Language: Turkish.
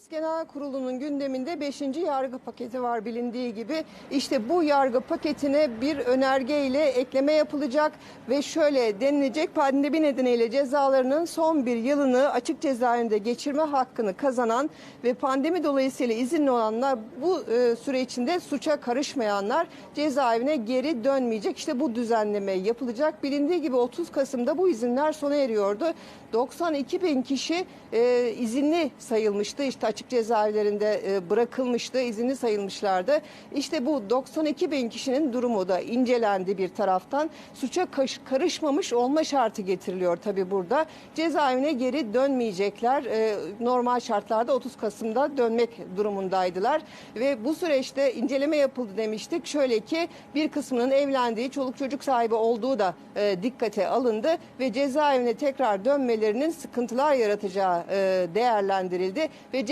Meclis Genel Kurulu'nun gündeminde 5. yargı paketi var bilindiği gibi. İşte bu yargı paketine bir önerge ile ekleme yapılacak ve şöyle denilecek pandemi nedeniyle cezalarının son bir yılını açık cezaevinde geçirme hakkını kazanan ve pandemi dolayısıyla izinli olanlar bu e, süre içinde suça karışmayanlar cezaevine geri dönmeyecek. İşte bu düzenleme yapılacak. Bilindiği gibi 30 Kasım'da bu izinler sona eriyordu. 92 bin kişi e, izinli sayılmıştı. İşte açık cezaevlerinde e, bırakılmıştı, izinli sayılmışlardı. İşte bu 92 bin kişinin durumu da incelendi bir taraftan. Suça karışmamış olma şartı getiriliyor tabii burada. Cezaevine geri dönmeyecekler. E, normal şartlarda 30 Kasım'da dönmek durumundaydılar. Ve bu süreçte inceleme yapıldı demiştik. Şöyle ki bir kısmının evlendiği, çoluk çocuk sahibi olduğu da e, dikkate alındı ve cezaevine tekrar dönmelerinin sıkıntılar yaratacağı değerlendirildi ve